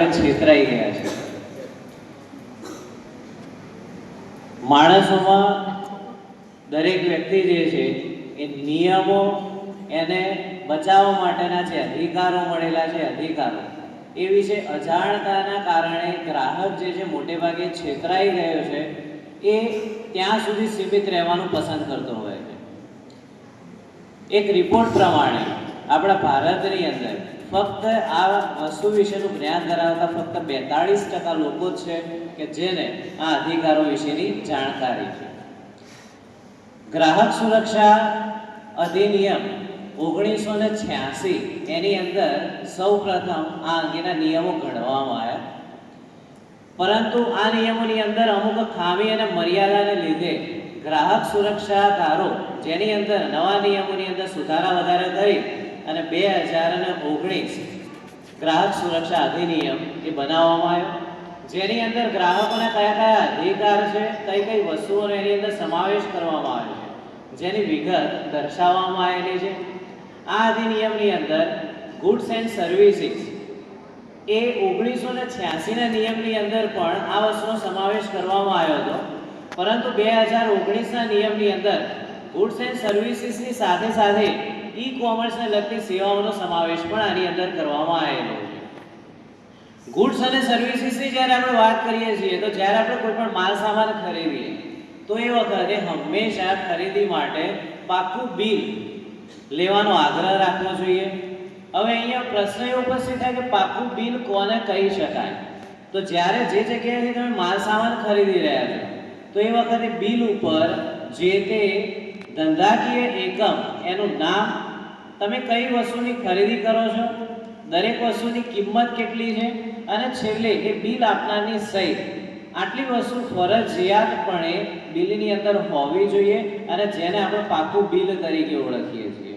છેતરાઈ ગયા છે. માણસોમાં દરેક વ્યક્તિ જે છે, એ નિયમો એને બચાવવા માટેના જે અધિકારો મળેલા છે, અધિકારો, એ વિશે અજાણતાના કારણે ગ્રાહક જે છે, મોટે ભાગે છેતરાઈ ગયો છે, એ ત્યાં સુધી સીમિત રહેવાનું પસંદ કરતો હોય છે. એક રિપોર્ટ પ્રમાણે આપણા ભારતની અંદર ફક્ત આ વસ્તુ વિશેનું જ્ઞાન ધરાવતા ફક્ત બેતાળીસ ટકા લોકો છે કે જેને આ અધિકારો વિશેની જાણકારી છે. ગ્રાહક સુરક્ષા અધિનિયમ ઓગણીસો ને છ્યાસી એની અંદર સૌ પ્રથમ આ અંગેના નિયમો ઘડવામાં આવ્યા. પરંતુ આ નિયમોની અંદર અમુક ખામી અને મર્યાદાને લીધે ગ્રાહક સુરક્ષા ધારો જેની અંદર નવા નિયમોની અંદર સુધારા વધારે થઈ અને બે હજાર અને ઓગણીસ ગ્રાહક સુરક્ષા અધિનિયમ એ બનાવવામાં આવ્યો. જેની અંદર ગ્રાહકોને કયા કયા અધિકાર છે, કઈ કઈ વસ્તુઓનો એની અંદર સમાવેશ કરવામાં આવ્યો છે, જેની વિગત દર્શાવવામાં આવેલી છે. આ અધિનિયમની અંદર ગુડ્સ એન્ડ સર્વિસીસ એ ઓગણીસો ને છ્યાસીના નિયમની અંદર પણ આ વસ્તુનો સમાવેશ કરવામાં આવ્યો હતો. પરંતુ બે હજાર ઓગણીસના નિયમની અંદર ગુડ્સ એન્ડ સર્વિસીસની સાથે સાથે ઈ કોમર્સને લગતી સેવાઓનો સમાવેશ પણ આની અંદર કરવામાં આવેલો છે. ગુડ્સ અને સર્વિસીસની જ્યારે આપણે વાત કરીએ છીએ, તો જ્યારે આપણે કોઈ પણ માલ સામાન ખરીદીએ, તો એ વખતે હંમેશા ખરીદી માટે પાકું બિલ લેવાનો આગ્રહ રાખવો જોઈએ. હવે અહીંયા પ્રશ્ન એ ઉપસ્થિત થાય કે પાકું બિલ કોને કહી શકાય? તો જ્યારે જે જગ્યાએથી તમે માલ સામાન ખરીદી રહ્યા છો, તો એ વખતે બિલ ઉપર જે તે ધંધાકીય એકમ, એનું નામ તમે કઈ વસ્તુની ખરીદી કરો છો? દરેક વસ્તુની કિંમત કેટલી છે? અને છેલ્લે એ બિલ આપનારની સહી. આટલી વસ્તુ ફરજિયાતપણે બિલની અંદર હોવી જોઈએ અને જેને આપણે પાકું બિલ તરીકે ઓળખીએ છીએ.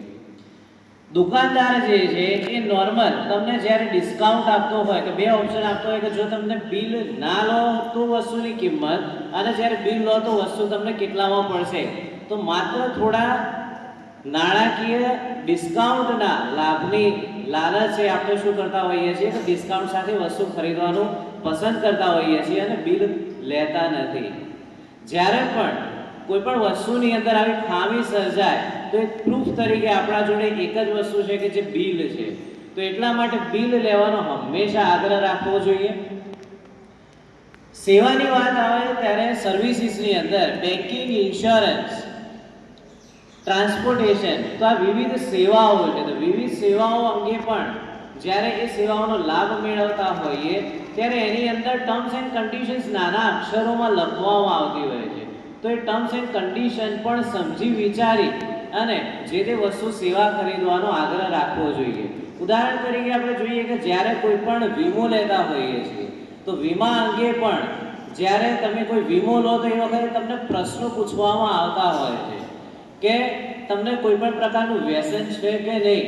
દુકાનદાર જે છે, એ નોર્મલ તમને જ્યારે ડિસ્કાઉન્ટ આપતો હોય, કે બે ઓપ્શન આપતો હોય, કે જો તમને બિલ ના લો તો વસ્તુની કિંમત અને જ્યારે બિલ લો તો વસ્તુ તમને કેટલામાં પડશે? તો માત્ર થોડા નાણાકીય ડિસ્કાઉન્ટના લાભની લાલચે આપણે શું કરતા હોઈએ છીએ કે ડિસ્કાઉન્ટ સાથે વસ્તુ ખરીદવાનું પસંદ કરતા હોઈએ છીએ અને બિલ લેતા નથી. જ્યારે પણ કોઈ પણ વસ્તુની અંદર આવી ખામી સર્જાય, તો એક પ્રૂફ તરીકે આપણા જોડે એક જ વસ્તુ છે કે જે બિલ છે. તો એટલા માટે બિલ લેવાનો હંમેશા આગ્રહ રાખવો જોઈએ. સેવાની વાત આવે ત્યારે સર્વિસીસની અંદર બેન્કિંગ ઇન્સ્યોરન્સ ટ્રાન્સપોર્ટેશન તો આ વિવિધ સેવાઓ છે. તો વિવિધ સેવાઓ અંગે પણ જ્યારે એ સેવાઓનો લાભ મેળવતા હોઈએ, ત્યારે એની અંદર ટર્મ્સ એન્ડ કન્ડિશન્સ નાના અક્ષરોમાં લખવામાં આવતી હોય છે. તો એ ટર્મ્સ એન્ડ કન્ડિશન પણ સમજી વિચારી અને જે તે વસ્તુ સેવા ખરીદવાનો આગ્રહ રાખવો જોઈએ. ઉદાહરણ તરીકે આપણે જોઈએ કે જ્યારે કોઈ પણ વીમો લેતા હોઈએ છીએ, તો વીમા અંગે પણ જ્યારે તમે કોઈ વીમો લો તો એ વખતે તમને પ્રશ્નો પૂછવામાં આવતા હોય છે. કે તમને કોઈ પણ પ્રકારનું વ્યસન છે કે નહીં,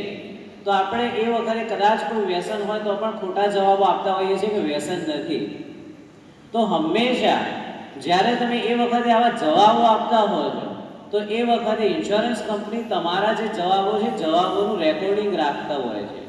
તો આપણે એ વખતે કદાચ કોઈ વ્યસન હોય તો પણ ખોટા જવાબો આપતા હોઈએ છીએ કે વ્યસન નથી. તો હંમેશા જ્યારે તમે એ વખતે આવા જવાબો આપતા હો તો એ વખતે ઇન્સ્યોરન્સ કંપની તમારા જે જવાબો છે, જવાબોનું રેકોર્ડિંગ રાખતા હોય છે.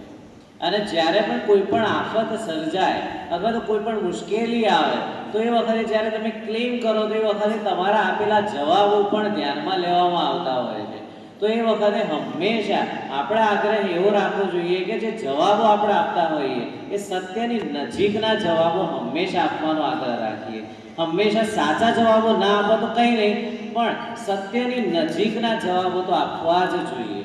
અને જ્યારે પણ કોઈ પણ આફત સર્જાય, અથવા તો કોઈ પણ મુશ્કેલી આવે, તો એ વખતે જ્યારે તમે ક્લેમ કરો, તો એ વખતે તમારા આપેલા જવાબો પણ ધ્યાનમાં લેવામાં આવતા હોય છે. તો એ વખતે હંમેશા આપણે આગ્રહ એવો રાખવો જોઈએ કે જે જવાબો આપણે આપતા હોઈએ, એ સત્યની નજીકના જવાબો હંમેશા આપવાનો આગ્રહ રાખીએ. હંમેશા સાચા જવાબો ના આપો તો કંઈ નહીં, પણ સત્યની નજીકના જવાબો તો આપવા જ જોઈએ.